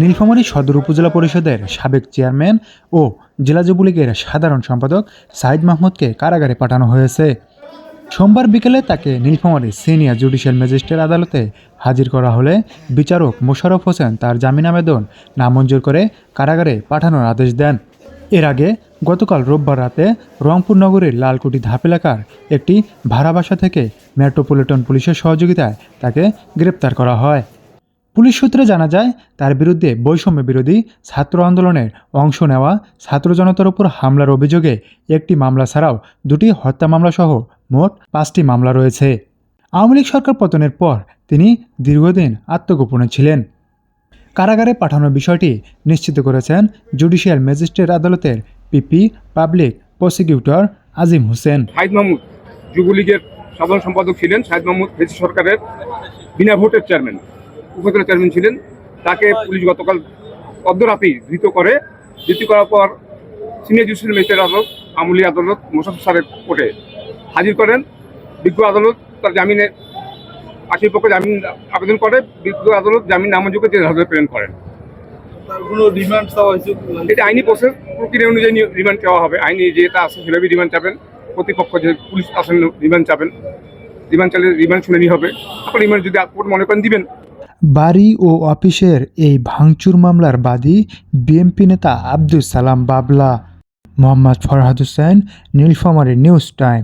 নীলফামারী সদর উপজেলা পরিষদের সাবেক চেয়ারম্যান ও জেলা যুবলীগের সাধারণ সম্পাদক সাইদ মাহমুদকে কারাগারে পাঠানো হয়েছে। সোমবার বিকেলে তাকে নীলফামারী সিনিয়র জুডিশিয়াল ম্যাজিস্ট্রেট আদালতে হাজির করা হলে বিচারক মোশাররফ হোসেন তার জামিন আবেদন নামঞ্জুর করে কারাগারে পাঠানোর আদেশ দেন। এর আগে গতকাল রোববার রাতে রংপুর নগরের লালকুটি ধাপ এলাকার একটি ভাড়া বাসা থেকে মেট্রোপলিটন পুলিশের সহযোগিতায় তাকে গ্রেপ্তার করা হয়। পুলিশ সূত্রে জানা যায়, তার বিরুদ্ধে বৈষম্য বিরোধী ছাত্র আন্দোলনের অংশ নেওয়া ছাত্র জনতার উপর হামলার অভিযোগে একটি মামলা ছাড়াও দুটি হত্যা মামলাসহ মোট পাঁচটি মামলা রয়েছে। আওয়ামী লীগ সরকার পতনের পর তিনি দীর্ঘদিন আত্মগোপনে ছিলেন। কারাগারে পাঠানোর বিষয়টি নিশ্চিত করেছেন জুডিশিয়াল ম্যাজিস্ট্রেট আদালতের PP public prosecutor Azim Hossain. Mahmud যুবলীগের সাধারণ সম্পাদক ছিলেন শাহিদ মাহমুদ সরকারের বিনা ভোটের চেয়ারম্যান। উপজেলা চেয়ারম্যান ছিলেন তাকে পুলিশ গতকাল অর্ধরাতেই ধৃত করে। ধৃত করার পর সিনিয়র জুডিশিয়াল ম্যাজিস্ট্রেট আদালত আমলি আদালত মোশাফ স্যারের কোর্টে হাজির করেন। বিজ্ঞ আদালত তার জামিনে আশির পক্ষে জামিন আবেদন করে। বিজ্ঞ আদালত জামিন নামঞ্জুরকে জেল হাজতে প্রেরণ করেন। চাওয়া এটা আইনি প্রসেস প্রক্রিয়া অনুযায়ী রিমান্ড চাওয়া হবে। আইনি যেটা আছে সেভাবে রিমান্ড চাবেন প্রতিপক্ষ যে পুলিশ আছেন রিমান্ড চাবেন রিমান্ড চালে রিমান্ড শুনানি হবে। তারপর রিমান্ড যদি কোর্ট মনে করেন দিবেন। বাড়ি ও অফিসের এই ভাঙচুর মামলার বাদী বিএনপি নেতা আব্দুল সালাম বাবলা। Mohammad Farhad Hossain, Nilphamari news time.